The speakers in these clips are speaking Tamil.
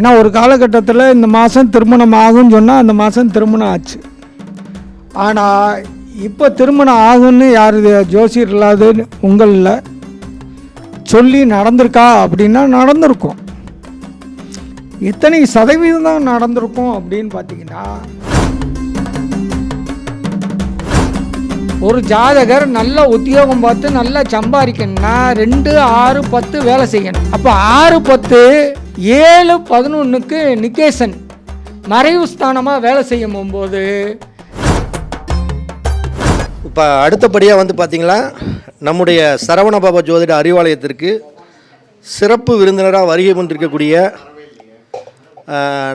ஏன்னா ஒரு காலகட்டத்தில் இந்த மாதம் திருமணம் ஆகும்னு சொன்னால் அந்த மாதம் திருமணம் ஆச்சு. ஆனால் இப்போ திருமணம் ஆகும்னு யார் ஜோசியர் இல்லாதுன்னு உங்களில் சொல்லி நடந்திருக்கா அப்படின்னா நடந்திருக்கும். எத்தனை சதவீதம் தான் நடந்திருக்கும் அப்படின்னு பார்த்தீங்கன்னா ஒரு ஜாதகர் நல்ல உத்தியோகம் பார்த்து நல்லா சம்பாதிக்கணும்னா ரெண்டு ஆறு பத்து வேலை செய்யணும். அப்போ ஆறு பத்து ஏழு பதினொன்றுக்கு நிகேசன் மறைவு ஸ்தானமாக வேலை செய்யும் போகும்போது. இப்போ அடுத்தபடியாக வந்து பார்த்தீங்களா நம்முடைய சரவணபாபா ஜோதிட அறிவாலயத்திற்கு சிறப்பு விருந்தினராக வருகை கொண்டிருக்கக்கூடிய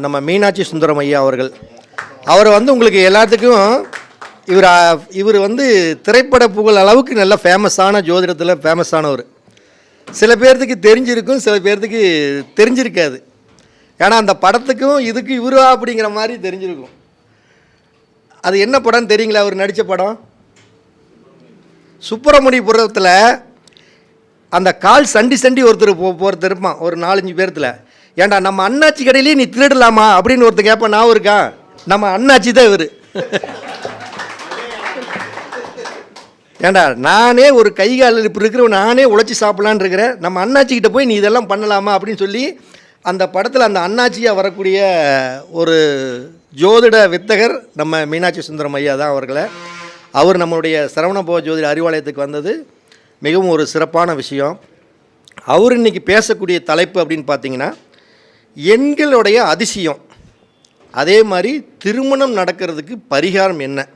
நம்ம மீனாட்சி சுந்தரம் ஐயா அவர்கள். அவர் வந்து உங்களுக்கு எல்லாத்துக்கும் இவர் இவர் வந்து திரைப்பட புகழ் அளவுக்கு நல்ல ஃபேமஸான ஜோதிடத்தில் ஃபேமஸானவர் சில பேர்த்துக்கு தெரிஞ்சிருக்கும் சில பேர்த்துக்கு தெரிஞ்சிருக்காது. ஏன்னா அந்த படத்துக்கும் இதுக்கு இவரா அப்படிங்கிற மாதிரி தெரிஞ்சிருக்கும். அது என்ன படம்னு தெரியுங்களா? அவர் நடித்த படம்? சுப்பிரமணியபுரத்தில் அந்த கால் சண்டி சண்டி ஒருத்தர் போ ஒருத்தர் இருப்பான் ஒரு நாலஞ்சு பேர்த்தில். ஏண்டா நம்ம அண்ணாச்சி கடையிலேயே நீ திருடலாமா? அப்படின்னு ஒருத்தர் கேட்பான் நான் இருக்கா? நம்ம அண்ணாச்சி தான் இவர். ஏண்டா நானே ஒரு கை கால் இப்போ இருக்கிறவன் நானே உழைச்சி சாப்பிட்லான்னு இருக்கிறேன். நம்ம அண்ணாச்சிக்கிட்ட போய் நீ இதெல்லாம் பண்ணலாமா அப்படின்னு சொல்லி அந்த படத்தில் அந்த அண்ணாச்சியாக வரக்கூடிய ஒரு ஜோதிட வித்தகர் நம்ம மீனாட்சி சுந்தரம் ஐயா தான் அவர்களை. அவர் நம்மளுடைய சரவணபவ ஜோதிட அறிவாலயத்துக்கு வந்தது. மிகவும் ஒரு சிறப்பான விஷயம். அவர் இன்னைக்கு பேசக்கூடிய தலைப்பு அப்படின்னு பார்த்தீங்கன்னா எண்களுடைய அதிசயம். அதே மாதிரி திருமணம் நடக்கிறதுக்கு பரிகாரம் என்ன?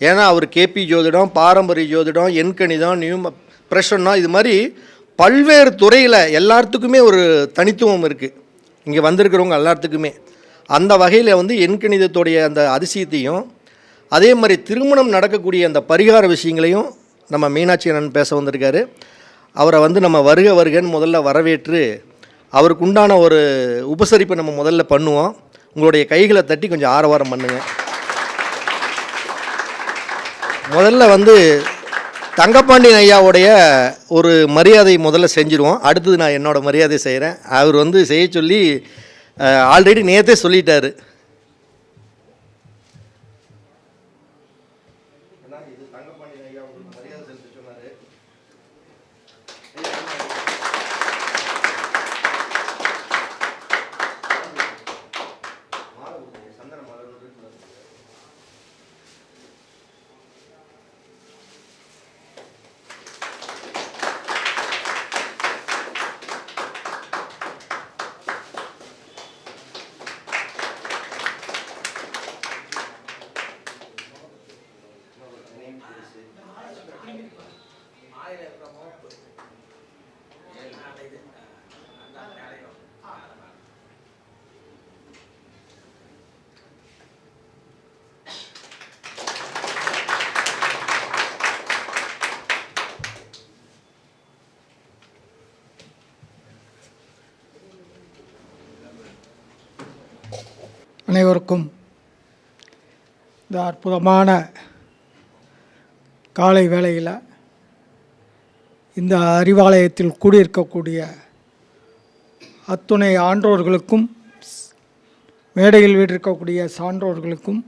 ஏன்னா அவர் கேபி ஜோதிடம் பாரம்பரிய ஜோதிடம் எண்கணிதம் நியூ பிரசன்னம் இது மாதிரி பல்வேறு துறையில் எல்லாத்துக்குமே ஒரு தனித்துவம் இருக்குது இங்கே வந்திருக்கிறவங்க எல்லாத்துக்குமே அந்த வகையில் வந்து எண்கணிதத்துடைய அந்த அதிசயத்தையும் அதே மாதிரி திருமணம் நடக்கக்கூடிய அந்த பரிகார விஷயங்களையும் நம்ம மீனாட்சி அண்ணன் பேச வந்திருக்காரு. அவரை வந்து நம்ம வருக வருகன்னு முதல்ல வரவேற்று அவருக்கு உண்டான ஒரு உபசரிப்பை நம்ம முதல்ல பண்ணுவோம். உங்களுடைய கைகளை தட்டி கொஞ்சம் ஆரவாரம் பண்ணுங்கள் முதல்ல வந்து தங்கப்பாண்டியன் ஐயாவுடைய ஒரு மரியாதை முதல்ல செஞ்சுருவோம். அடுத்தது நான் என்னோடய மரியாதை செய்கிறேன் அவர் வந்து செய்ய சொல்லி ஆல்ரெடி நேற்றே சொல்லிட்டாரு. அனைவருக்கும் இந்த அற்புதமான காலை வேளையில் இந்த அறிவாலயத்தில் கூடியிருக்கக்கூடிய அத்துணை ஆன்றோர்களுக்கும் மேடையில் வீட்டிருக்கக்கூடிய சான்றோர்களுக்கும்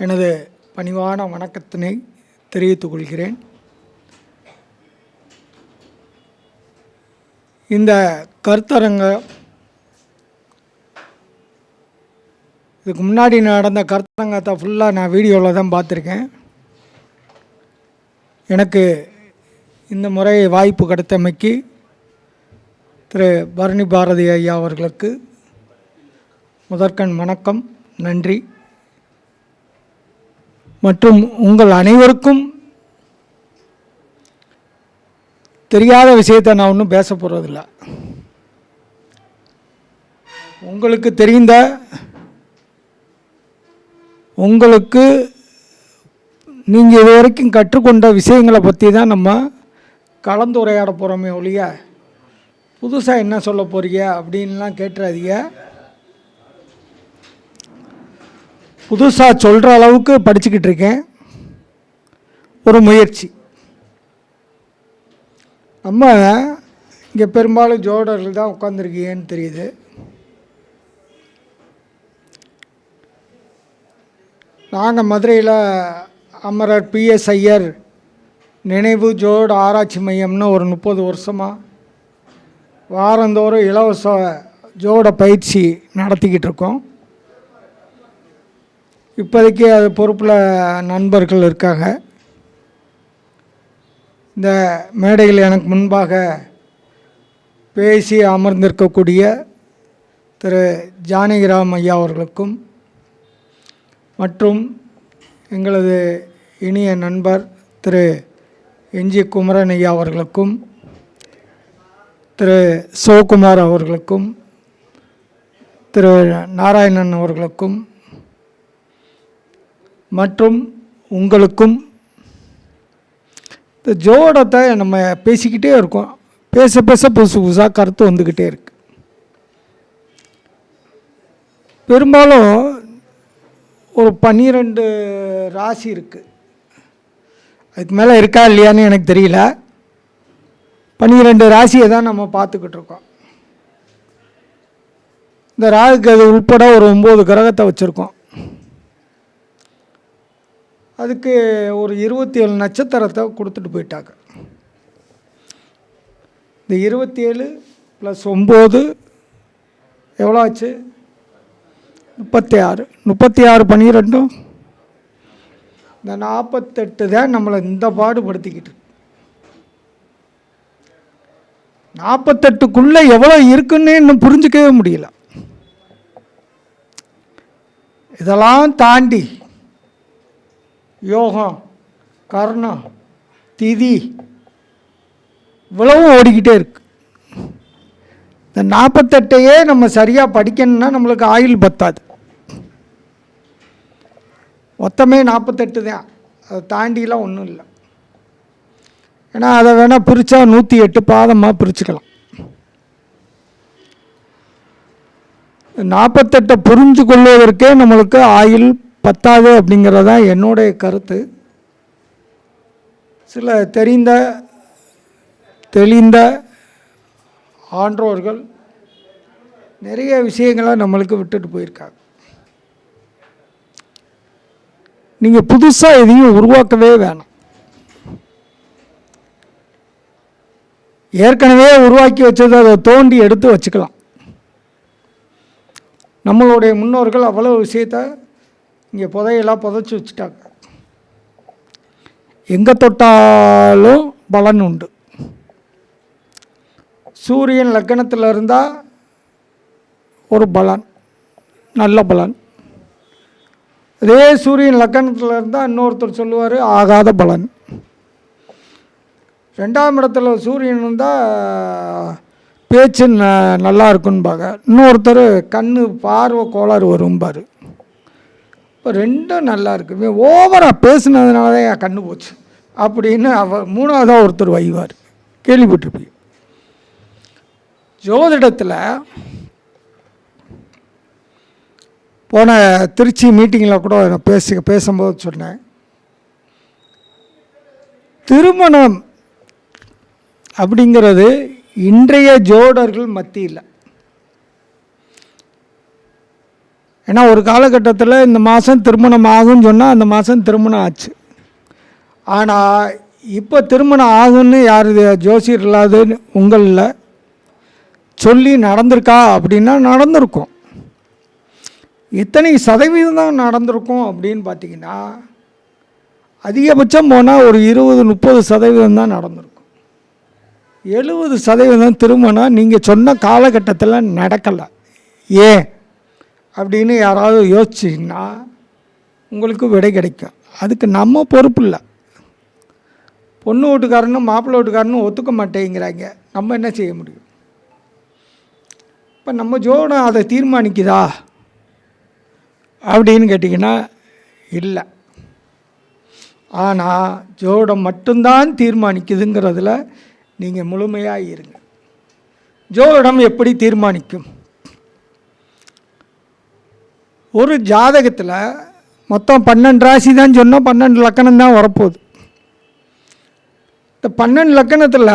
எனது பணிவான வணக்கத்தினை தெரிவித்துக் கொள்கிறேன். இந்த கருத்தரங்க இதுக்கு முன்னாடி நடந்த கருத்தரங்கத்தை ஃபுல்லாக நான் வீடியோவில் தான் பார்த்துருக்கேன். எனக்கு இந்த முறை வாய்ப்பு கிடைத்தமைக்கு திரு பரணி பாரதி ஐயா அவர்களுக்கு முதற்கண் வணக்கம் நன்றி. மற்றும் உங்கள் அனைவருக்கும் தெரியாத விஷயத்தை நான் ஒன்றும் பேச போகிறதில்ல உங்களுக்கு தெரிந்த உங்களுக்கு நீங்கள் இது வரைக்கும் கற்றுக்கொண்ட விஷயங்களை பற்றி தான் நம்ம கலந்துரையாட போகிறோமே ஒழிய புதுசாக என்ன சொல்ல போகிறீங்க அப்படின்லாம் கேட்டுறாதீங்க. புதுசாக சொல்கிற அளவுக்கு படிச்சுக்கிட்டு இருக்கேன். ஒரு முயற்சி. நம்ம இங்கே பெரும்பாலும் ஜோடர்கள் தான் உட்காந்துருக்கீங்கன்னு தெரியுது. நாங்கள் மதுரையில் அமரர் பிஎஸ் ஐயர் நினைவு ஜோடு ஆராய்ச்சி மையம்னு ஒரு முப்பது வருஷமாக வாரந்தோறும் இலவச ஜோட பயிற்சி நடத்திக்கிட்டு இருக்கோம். இப்போதைக்கு அது பொறுப்பில் நண்பர்கள் இருக்காங்க. இந்த மேடையில் எனக்கு முன்பாக பேசி அமர்ந்திருக்கக்கூடிய திரு ஜானகிராம் ஐயா அவர்களுக்கும் மற்றும் எங்களது இனிய நண்பர் திரு என்ஜி குமரன் ஐயா அவர்களுக்கும் திரு சிவகுமார் அவர்களுக்கும் திரு நாராயணன் அவர்களுக்கும் மற்றும் உங்களுக்கும் இந்த ஜோடத்தை நம்ம பேசிக்கிட்டே இருக்கோம். பேச பேச புதுசு புதுசாக கருத்து வந்துக்கிட்டே இருக்கு. பெரும்பாலும் ஒரு பன்னிரெண்டு ராசி இருக்குது அதுக்கு மேலே இருக்கா இல்லையான்னு எனக்கு தெரியல. பன்னிரெண்டு ராசியை தான் நம்ம பார்த்துக்கிட்டு இருக்கோம். இந்த ராகுக்கு அது உட்பட ஒரு ஒம்பது கிரகத்தை வச்சுருக்கோம். அதுக்கு ஒரு இருபத்தி ஏழு நட்சத்திரத்தை கொடுத்துட்டு போயிட்டாங்க. இந்த இருபத்தி ஏழு ப்ளஸ் ஒம்பது எவ்வளோ ஆச்சு? முப்பத்தி ஆறு. முப்பத்தி ஆறு பன்னிரெண்டும்? இந்த நாற்பத்தெட்டு தான் நம்மளை இந்த பாடுபடுத்திக்கிட்டு நாற்பத்தெட்டுக்குள்ளே எவ்வளோ இருக்குன்னு இன்னும் புரிஞ்சிக்கவே முடியல. இதெல்லாம் தாண்டி யோகம் கர்ணம் திதி இவ்வளவும் ஓடிக்கிட்டே இருக்கு. இந்த நாற்பத்தெட்டையே நம்ம சரியாக படிக்கணும்னா நம்மளுக்கு ஆயுள் பத்தாது. மொத்தமே நாற்பத்தெட்டு தான். அதை தாண்டிலாம் ஒன்றும் இல்லை. ஏன்னா அதை வேணால் பிரித்தா நூற்றி எட்டு பாதமாக பிரிச்சுக்கலாம். நாற்பத்தெட்டை புரிஞ்சு கொள்வதற்கே நம்மளுக்கு ஆயுள் பத்தாது அப்படிங்கிறது தான் என்னுடைய கருத்து. சில தெரிந்த தெளிந்த ஆன்றோர்கள் நிறைய விஷயங்களை நம்மளுக்கு விட்டுட்டு போயிருக்காங்க. நீங்கள் புதுசாக எதையும் உருவாக்கவே வேணாம். ஏற்கனவே உருவாக்கி வச்சதை அதை தோண்டி எடுத்து வச்சுக்கலாம். நம்மளுடைய முன்னோர்கள் அவ்வளோ விஷயத்த இங்கே புதையெல்லாம் புதைச்சி வச்சுட்டாங்க. எங்கே தொட்டாலும் பலன் உண்டு. சூரியன் லக்கணத்தில் இருந்தால் ஒரு பலன் நல்ல பலன். அதே சூரியன் லக்கணத்தில் இருந்தால் இன்னொருத்தர் சொல்லுவார் ஆகாத பலன். ரெண்டாம் இடத்துல சூரியன் இருந்தால் பேச்சு ந நல்லா இருக்குன்பாங்க இன்னொருத்தர் கண் பார்வை கோளாறு வரும்பார். இப்போ ரெண்டும் நல்லா இருக்கு. ஓவராக பேசுனதுனால தான் என் கண்ணு போச்சு. அப்படின்னு அவர் மூணாவதாக ஒருத்தர் வைவார். கேள்விப்பட்டிருப்பீங்க. ஜோதிடத்தில் போன திருச்சி மீட்டிங்கில் கூட நான் பேசி பேசும்போது சொன்னேன். திருமணம் அப்படிங்கிறது இன்றைய ஜோடர்கள் மத்தியில். ஏன்னா ஒரு காலகட்டத்தில் இந்த மாதம் திருமணம் ஆகும்னு சொன்னால் அந்த மாதம் திருமணம் ஆச்சு. ஆனால் இப்போ திருமணம் ஆகும்னு யார் ஜோசியர் இல்லாதுன்னு உங்களில் சொல்லி நடந்திருக்கா அப்படின்னா நடந்திருக்கும். எத்தனை சதவீதம் தான் நடந்திருக்கும் அப்படின்னு பார்த்தீங்கன்னா அதிகபட்சம் போனால் ஒரு இருபது முப்பது சதவீதம் தான் நடந்திருக்கும். எழுபது சதவீதம் திருமணம் நீங்கள் சொன்ன காலகட்டத்தில் நடக்கலை. ஏன்? அப்படின்னு யாராவது யோசிச்சிங்கன்னா உங்களுக்கு விடை கிடைக்கும். அதுக்கு நம்ம பொறுப்பு இல்லை. பொண்ணு வீட்டுக்காரனும் மாப்பிள்ளை வீட்டுக்காரனும் ஒத்துக்க மாட்டேங்கிறாங்க. நம்ம என்ன செய்ய முடியும்? இப்போ நம்ம ஜோடம் அதை தீர்மானிக்குதா? அப்படின்னு கேட்டிங்கன்னா இல்லை. ஆனால் ஜோடம் மட்டும்தான் தீர்மானிக்குதுங்கிறதுல நீங்கள் முழுமையாக இருங்க. ஜோடம் எப்படி தீர்மானிக்கும்? ஒரு ஜாதகத்தில் மொத்தம் பன்னெண்டு ராசி தான் சொன்னால் பன்னெண்டு லக்கணம் தான் வரப்போகுது. இந்த பன்னெண்டு லக்கணத்தில்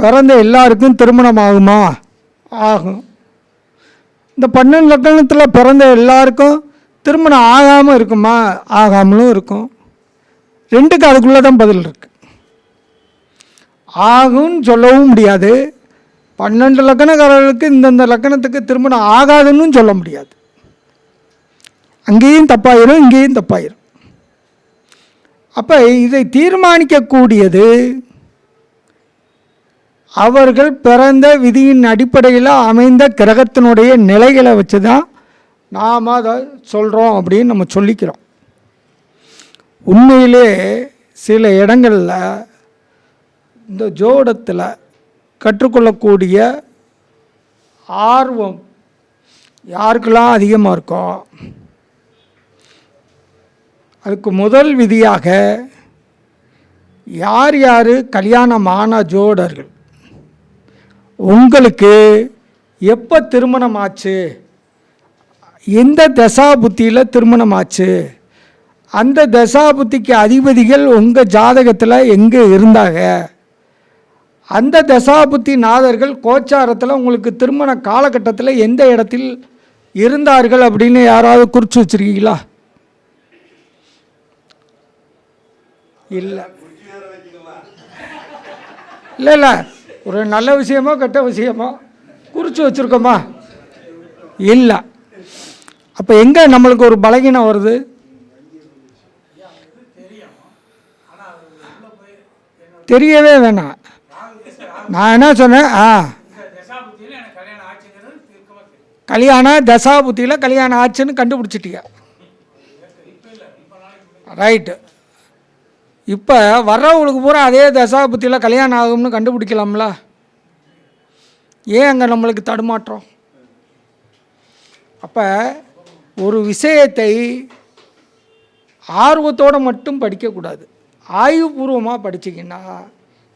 பிறந்த எல்லாருக்கும் திருமணம் ஆகுமா? ஆகும். இந்த பன்னெண்டு லக்கணத்தில் பிறந்த எல்லாருக்கும் திருமணம் ஆகாமல் இருக்குமா? ஆகாமலும் இருக்கும். ரெண்டுக்கு அதுக்குள்ளே தான் பதில் இருக்குது ஆகும்னு சொல்லவும் முடியாது. பன்னெண்டு லக்கணக்காரர்களுக்கு இந்தந்த லக்கணத்துக்கு திருமணம் ஆகாதுன்னு சொல்ல முடியாது. அங்கேயும் தப்பாயிரும் இங்கேயும் தப்பாயிரும். அப்போ இதை தீர்மானிக்கக்கூடியது அவர்கள் பிறந்த விதியின் அடிப்படையில் அமைந்த கிரகத்தினுடைய நிலைகளை வச்சு தான் நாம் அதை சொல்கிறோம் அப்படின்னு நம்ம சொல்லிக்கிறோம். உண்மையிலே சில இடங்களில் இந்த ஜோடத்தில் கற்றுக்கொள்ளக்கூடிய ஆர்வம் யாருக்கெல்லாம் அதிகமாக இருக்கோ அதுக்கு முதல் விதியாக யார் யார் கல்யாணமான ஜோடர்கள் உங்களுக்கு எப்போ திருமணம் ஆச்சு? எந்த தசா புத்தியில் திருமணம் ஆச்சு அந்த தசா புத்திக்கு அதிபதிகள் உங்கள் ஜாதகத்தில் எங்கே இருந்தாங்க? அந்த தசாபுத்தி நாதர்கள் கோச்சாரத்தில் உங்களுக்கு திருமண காலகட்டத்தில் எந்த இடத்தில் இருந்தார்கள் அப்படின்னு யாராவது குறித்து வச்சுருக்கீங்களா? இல்லை. இல்லை இல்லை. ஒரு நல்ல விஷயமோ கெட்ட விஷயமோ குறித்து வச்சுருக்கோமா? இல்லை. அப்போ எங்கே நம்மளுக்கு ஒரு பலகீனம் வருது? தெரியவே வேணாம். நான் என்ன சொன்னேன்? ஆ. கல்யாணம் தசாபுத்தியில் கல்யாணம் ஆச்சுன்னு கண்டுபிடிச்சிட்டியா. ரைட்டு இப்போ வர்றவங்களுக்கு பூரா அதே தசாபுத்தியில் கல்யாணம் ஆகும்னு கண்டுபிடிக்கலாம்ல? ஏன் அங்கே நம்மளுக்கு தடுமாற்றம்? அப்போ ஒரு விஷயத்தை ஆர்வத்தோடு மட்டும் படிக்கக்கூடாது. ஆய்வுபூர்வமாக படிச்சிங்கன்னா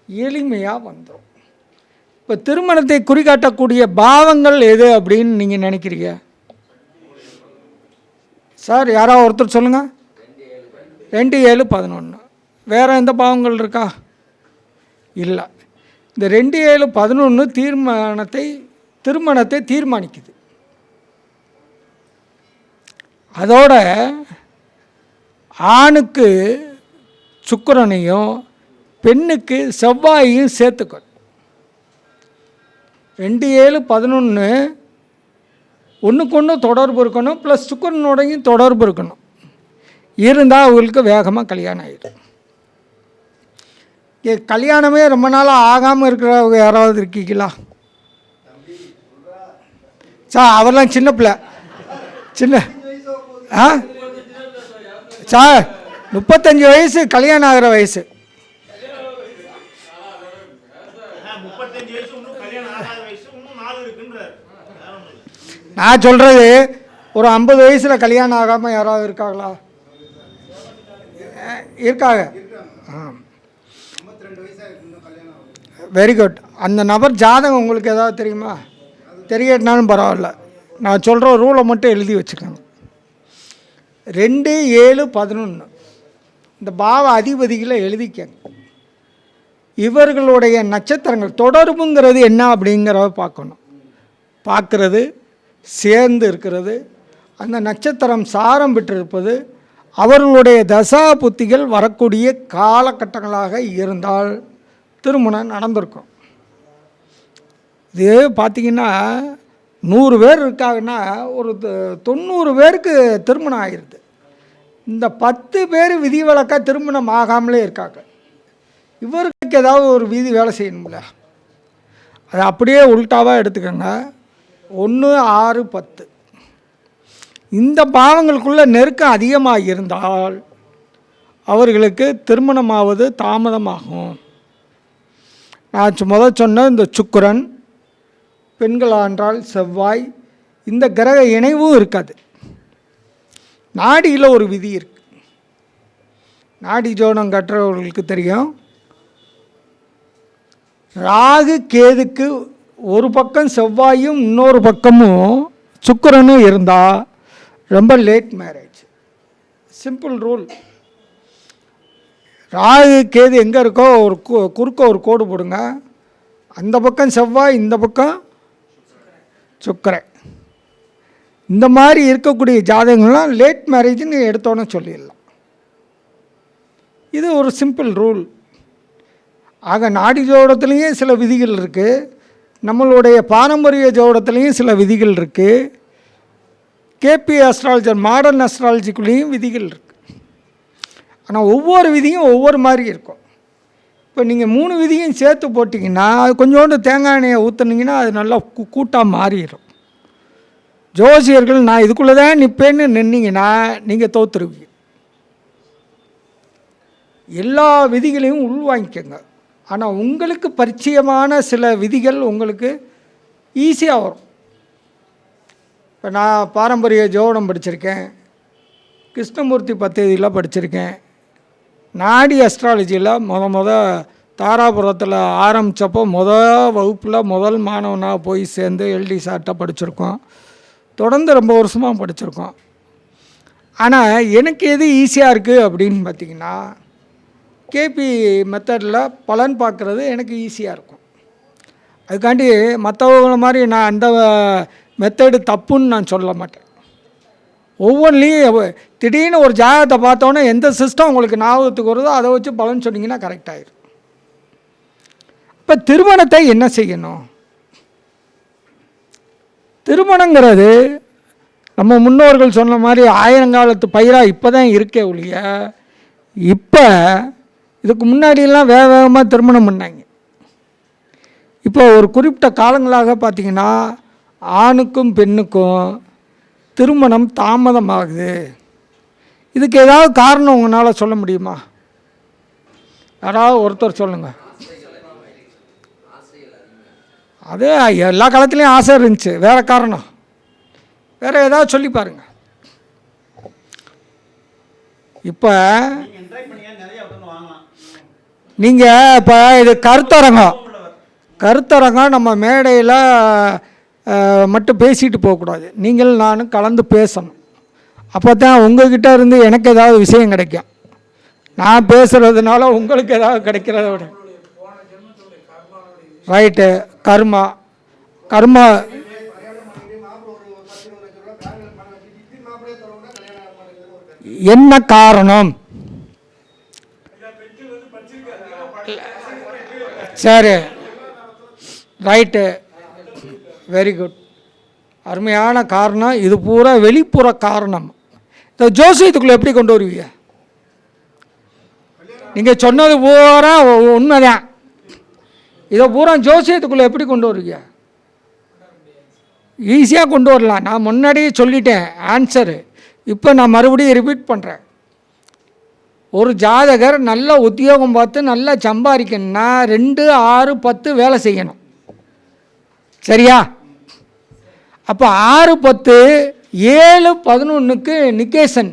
எளிமையாக வந்துடும் இப்போ திருமணத்தை குறிகாட்டக்கூடிய பாவங்கள் எது அப்படின்னு நீங்கள் நினைக்கிறீங்க? சார் யாராவது ஒருத்தர் சொல்லுங்கள் ரெண்டு ஏழு பதினொன்று வேறு எந்த பாவங்கள் இருக்கா? இல்லை. இந்த ரெண்டு ஏழு பதினொன்று தீர்மானத்தை திருமணத்தை தீர்மானிக்குது. அதோட ஆணுக்கு சுக்கரனையும் பெண்ணுக்கு செவ்வாயையும் சேர்த்துக்கணும் ரெண்டு ஏழு பதினொன்று ஒன்றுக்கு ஒன்று தொடர்பு இருக்கணும் ப்ளஸ் சுக்கரனோடையும் தொடர்பு இருக்கணும். இருந்தால் அவங்களுக்கு வேகமாக கல்யாணம் ஆகிடும் ஏ கல்யாணமே ரொம்ப நாளாக ஆகாமல் இருக்கிறவங்க யாராவது இருக்கீங்களா? சார் அவர்லாம் சின்ன பிள்ளை. சின்ன ஆ? சார் முப்பத்தஞ்சு வயசு கல்யாணம் ஆகிற வயசு. நான் சொல்கிறது ஒரு ஐம்பது வயசில் கல்யாணம் ஆகாமல் யாராவது இருக்காங்களா? இருக்காங்க. ஆ. வெரி குட் அந்த நபர் ஜாதகம் உங்களுக்கு ஏதாவது தெரியுமா? தெரியட்டினாலும் பரவாயில்ல. நான் சொல்கிற ரூலை மட்டும் எழுதி வச்சுக்கோங்க. ரெண்டு ஏழு பதினொன்று இந்த பாவ அதிபதிகளை எழுதிக்கங்க. இவர்களுடைய நட்சத்திரங்கள் தொடர்புங்கிறது என்ன அப்படிங்கிறத பார்க்கணும். பார்க்கறது சேர்ந்து இருக்கிறது அந்த நட்சத்திரம் சாரம் பெற்றிருப்பது அவர்களுடைய தசா புத்திகள் வரக்கூடிய காலகட்டங்களாக இருந்தால் திருமணம் நடந்திருக்கும். இது பார்த்திங்கன்னா நூறு பேர் இருக்காங்கன்னா ஒரு தொண்ணூறு பேருக்கு திருமணம் ஆகிருது இந்த பத்து பேர் விதிவிலக்காக திருமணம் ஆகாமலே இருக்காங்க. இவருக்கு ஏதாவது ஒரு விதி வேலை செய்யணும்ல. அதை அப்படியே உல்ட்டாவாக எடுத்துக்கோங்க. ஒன்று ஆறு பத்து. இந்த பாவங்களுக்குள்ளே நெருக்கம் அதிகமாக இருந்தால் அவர்களுக்கு திருமணமாவது தாமதமாகும். நான் முதல் சொன்ன இந்த சுக்கிரன் பெண்களான்றால் செவ்வாய் இந்த கிரக இணைவும் இருக்காது. நாடியில் ஒரு விதி இருக்கு. நாடி ஜோனம் கற்றவர்களுக்கு தெரியும். ராகு கேதுக்கு ஒரு பக்கம் செவ்வாயும் இன்னொரு பக்கமும் சுக்கரனும் இருந்தால் ரொம்ப late marriage simple rule Rahu Ketu எங்கே இருக்கோ ஒரு கு- குறுக்க ஒரு கோடு போடுங்க. அந்த பக்கம் செவ்வாய் இந்த பக்கம் சுக்கரை. இந்த மாதிரி இருக்கக்கூடிய ஜாதகங்கள்லாம் லேட் மேரேஜ்னு எடுத்தோன்னே சொல்லிடலாம். இது ஒரு சிம்பிள் ரூல் ஆக நாடி ஜோடத்துலேயும் சில விதிகள் இருக்குது நம்மளுடைய பாரம்பரிய ஜோடத்துலேயும் சில விதிகள் இருக்குது கேபி அஸ்ட்ராலஜர் மாடர்ன் அஸ்ட்ராலஜிக்குள்ளேயும் விதிகள் இருக்குது ஆனால் ஒவ்வொரு விதியும் ஒவ்வொரு மாதிரி இருக்கும். இப்போ நீங்கள் மூணு விதியும் சேர்த்து போட்டிங்கன்னா அது கொஞ்சோண்டு தேங்காய் எண்ணெயை ஊற்றுனீங்கன்னா அது நல்லா கூ கூட்டாக மாறிடும். ஜோசியர்கள் நான் இதுக்குள்ளே தான் நிற்பேன்னு நின்னீங்கன்னா நீங்கள் தோற்றுருவீங்க எல்லா விதிகளையும் உள்வாங்கிக்கோங்க. ஆனால் உங்களுக்கு பரிச்சயமான சில விதிகள் உங்களுக்கு ஈஸியாக வரும். இப்போ நான் பாரம்பரிய ஜோடம் படிச்சிருக்கேன். கிருஷ்ணமூர்த்தி பத்ததியில் படிச்சிருக்கேன். நாடி அஸ்ட்ராலஜியில் முத முத தாராபுரத்தில் ஆரம்பித்தப்போ முத வகுப்பில் முதல் மாணவனாக போய் சேர்ந்து எல்டி சார்ட்டை படிச்சிருக்கோம். தொடர்ந்து ரொம்ப வருஷமாக படிச்சிருக்கோம். ஆனால் எனக்கு எது ஈஸியாக இருக்குது அப்படின்னு பார்த்தீங்கன்னா கேபி மெத்தடில் பலன் பார்க்குறது எனக்கு ஈஸியாக இருக்கும். அதுக்காண்டி மற்றவங்கள மாதிரி நான் அந்த மெத்தடு தப்புன்னு நான் சொல்ல மாட்டேன். ஒவ்வொன்றிலையும் திடீர்னு ஒரு ஜாதகத்தை பார்த்தோன்னே எந்த சிஸ்டம் உங்களுக்கு ஞாபகத்துக்கு வருதோ அதை வச்சு பலன் சொன்னீங்கன்னா கரெக்ட் இப்போ திருமணத்தை என்ன செய்யணும்? திருமணங்கிறது நம்ம முன்னோர்கள் சொன்ன மாதிரி ஆயிரங்காலத்து பயிராக இப்போ தான் இருக்கே ஒழிய இப்போ இதுக்கு முன்னாடியெல்லாம் வேக வேகமாக திருமணம் பண்ணாங்க. இப்போ ஒரு குறிப்பிட்ட காலங்களாக பார்த்தீங்கன்னா ஆணுக்கும் பெண்ணுக்கும் திருமணம் தாமதமாகுது. இதுக்கு ஏதாவது காரணம் உங்களால் சொல்ல முடியுமா? யாராவது ஒருத்தர் சொல்லுங்கள் அது எல்லா காலத்துலேயும் ஆசை இருந்துச்சு. வேறு காரணம். வேறு ஏதாவது சொல்லி பாருங்கள் இப்போ நீங்கள் இப்போ இது கருத்தரங்கம். கருத்தரங்கம் நம்ம மேடையில் மட்டும் பேசிட்டு போகக்கூடாது. நீங்கள் நானும் கலந்து பேசணும். அப்போ தான் உங்கள்கிட்ட இருந்து எனக்கு ஏதாவது விஷயம் கிடைக்கும். நான் பேசுகிறதுனால உங்களுக்கு ஏதாவது கிடைக்கிறத விட. ரைட்டு கர்மா. கர்மா. என்ன காரணம்? சரி. ரைட்டு வெரி குட் அருமையான காரணம் இது பூரா வெளிப்புற காரணம். இந்த ஜோசியத்துக்குள்ளே எப்படி கொண்டு வருவீங்க? நீங்கள் சொன்னது பூரா உண்மைதான். இதை பூரா ஜோசியத்துக்குள்ளே எப்படி கொண்டு வருவீங்க? ஈஸியாக கொண்டு வரலாம். நான் முன்னாடியே சொல்லிட்டேன் ஆன்சரு இப்போ நான் மறுபடியும் ரிப்பீட் பண்ணுறேன் ஒரு ஜாதகர் நல்ல உத்தியோகம் பார்த்து நல்லா சம்பாதிக்கணும்னா ரெண்டு ஆறு பத்து வேலை செய்யணும். சரியா? அப்போ ஆறு பத்து ஏழு பதினொன்றுக்கு நிக்கேசன்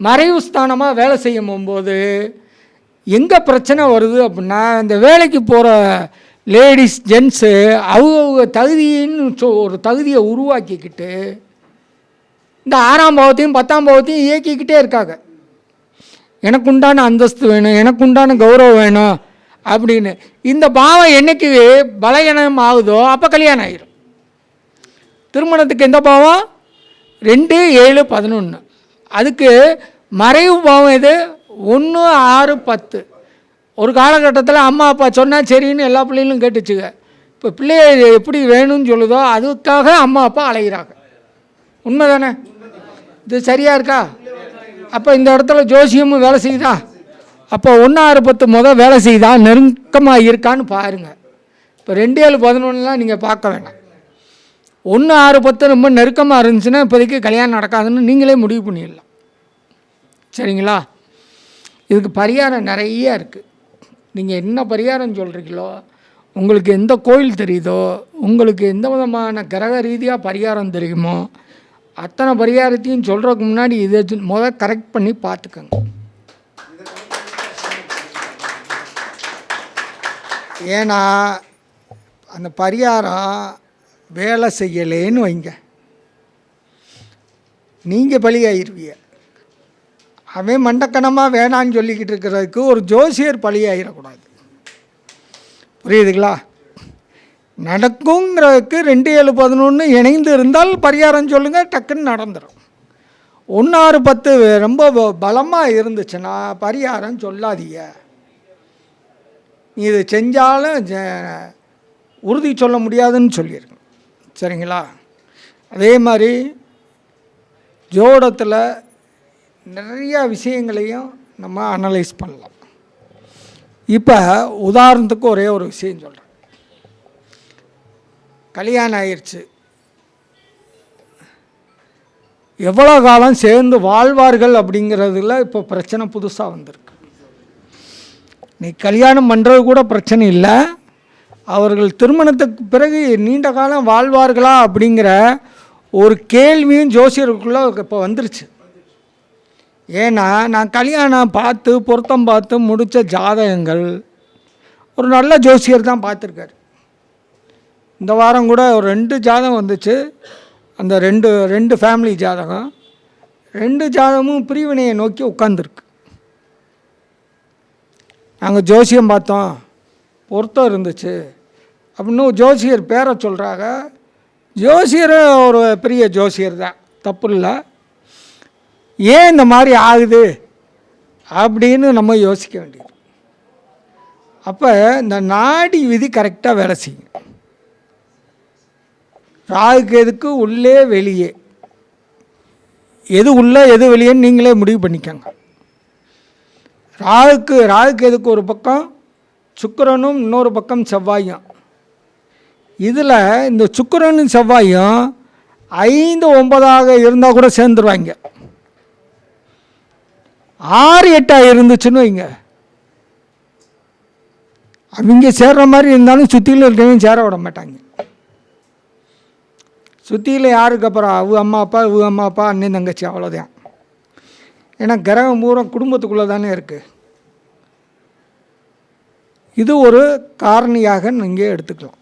மறைவு ஸ்தானமாக வேலை செய்யும் போகும்போது எங்கே பிரச்சனை வருது அப்படின்னா இந்த வேலைக்கு போகிற லேடிஸ் ஜென்ஸு அவங்கவுங்க தகுதின்னு சொ- ஒரு தகுதியை உருவாக்கிக்கிட்டு இந்த ஆறாம் பாவத்தையும் பத்தாம் பாவத்தையும் இயக்கிக்கிட்டே இருக்காங்க. எனக்கு உண்டான அந்தஸ்து வேணும் எனக்கு உண்டான கௌரவம் வேணும் அப்படின்னு இந்த பாவம் என்னைக்கு பலகீனம் ஆகுதோ அப்போ கல்யாணம் ஆயிரும். திருமணத்துக்கு எந்த பாவம்? ரெண்டு ஏழு பதினொன்று அதுக்கு மறைவு பாவம் எது? ஒன்று ஆறு பத்து. ஒரு காலகட்டத்தில் அம்மா அப்பா சொன்னால் சரின்னு எல்லா பிள்ளைகளும் கேட்டுச்சுங்க. இப்போ பிள்ளைய எப்படி வேணும்னு சொல்லுதோ அதுக்காக அம்மா அப்பா அலைகிறாங்க உண்மை தானே இது சரியாக இருக்கா? அப்போ இந்த இடத்துல ஜோசியமும் வேலை செய்யுதா? அப்போ ஒன்று ஆறு பத்து முத வேலை செய்தால் நெருக்கமாக இருக்கான்னு பாருங்கள் இப்போ ரெண்டு ஏழு பதினொன்றுலாம் நீங்கள் பார்க்க வேண்டாம். ஒன்று ஆறு பத்து ரொம்ப நெருக்கமாக இருந்துச்சுன்னா இப்போதைக்கு கல்யாணம் நடக்காதுன்னு நீங்களே முடிவு பண்ணிடலாம். சரிங்களா? இதுக்கு பரிகாரம் நிறைய இருக்குது நீங்கள் என்ன பரிகாரம் சொல்கிறீங்களோ உங்களுக்கு எந்த கோயில் தெரியுதோ உங்களுக்கு எந்த விதமான கிரக ரீதியாக பரிகாரம் தெரியுமோ அத்தனை பரிகாரத்தையும் சொல்கிறதுக்கு முன்னாடி இதை முதல் கரெக்ட் பண்ணி பார்த்துக்கோங்க. ஏன்னா அந்த பரிகாரம் வேலை செய்யலேன்னு வைங்க. நீங்கள் பலியாயிருவீங்க. அவன் மண்டக்கணமாக வேணான்னு சொல்லிக்கிட்டு இருக்கிறதுக்கு ஒரு ஜோசியர் பலியாயிடக்கூடாது புரியுதுங்களா? நடக்குங்கிறதுக்கு ரெண்டு ஏழு பதினொன்று இணைந்து இருந்தால் பரிகாரம் சொல்லுங்கள் டக்குன்னு நடந்துடும் ஒன்றாறு பத்து ரொம்ப பலமாக இருந்துச்சுன்னா பரிகாரம் சொல்லாதீங்க. நீ இதை செஞ்சாலும் ஜ- உறுதி சொல்ல முடியாதுன்னு சொல்லியிருக்கேன் சரிங்களா? அதே மாதிரி ஜோடத்தில் நிறையா விஷயங்களையும் நம்ம அனலைஸ் பண்ணலாம். இப்போ உதாரணத்துக்கு ஒரே ஒரு விஷயம் சொல்கிறேன் கல்யாணம் ஆயிடுச்சு எவ்வளோ காலம் சேர்ந்து வாழ்வார்கள் அப்படிங்கிறதுல இப்போ பிரச்சனை புதுசாக வந்திருக்கு. நீ கல்யாணம் பண்ணுறது கூட பிரச்சனை இல்லை. அவர்கள் திருமணத்துக்கு பிறகு நீண்ட காலம் வாழ்வார்களா அப்படிங்கிற ஒரு கேள்வியும் ஜோசியருக்குள்ளே இப்போ வந்துருச்சு. ஏன்னா நான் கல்யாணம் பார்த்து பொருத்தம் பார்த்து முடித்த ஜாதகங்கள் ஒரு நல்ல ஜோசியர் தான் பார்த்துருக்காரு. இந்த வாரம் கூட ஒரு ரெண்டு ஜாதகம் வந்துச்சு. அந்த ரெண்டு ரெண்டு ஃபேமிலி ஜாதகம். ரெண்டு ஜாதகமும் பிரிவினையை நோக்கி உட்காந்துருக்கு நாங்கள் ஜோசியம் பார்த்தோம். பொருத்தம் இருந்துச்சு. அப்படின்னு ஜோசியர் பேரை சொல்கிறாங்க ஜோசியர் ஒரு பெரிய ஜோசியர் தான். தப்பு இல்லை. ஏன் இந்த மாதிரி ஆகுது? அப்படின்னு நம்ம யோசிக்க வேண்டியது. அப்போ இந்த நாடி விதி கரெக்டாக வேலை செய்யும். ராகுக்கு எதுக்கு? உள்ளே வெளியே. எது உள்ளே எது வெளியேன்னு நீங்களே முடிவு பண்ணிக்கோங்க. ராகுக்கு ராகுக்கு எதுக்கு ஒரு பக்கம்? சுக்கிரனும் இன்னொரு பக்கம் செவ்வாயும். இதில் இந்த சுக்கிரனும் செவ்வாயும் ஐந்து ஒன்பதாக இருந்தால் கூட சேர்ந்துருவாங்க. ஆறு எட்டாக இருந்துச்சுன்னு வைங்க. அவங்க சேர்ற மாதிரி இருந்தாலும் சுற்றிலும் இருக்கவங்க சேர விட மாட்டாங்க. சுற்றியில் யாருக்கு அப்புறம்? அவ அம்மா அப்பா இவ அம்மா அப்பா அண்ணன் தங்கச்சி அவ்வளோதான் ஏன்னா கிரகம் பூரா குடும்பத்துக்குள்ளே தானே இருக்குது இது ஒரு காரணியாக நீங்கள் எடுத்துக்கலாம்.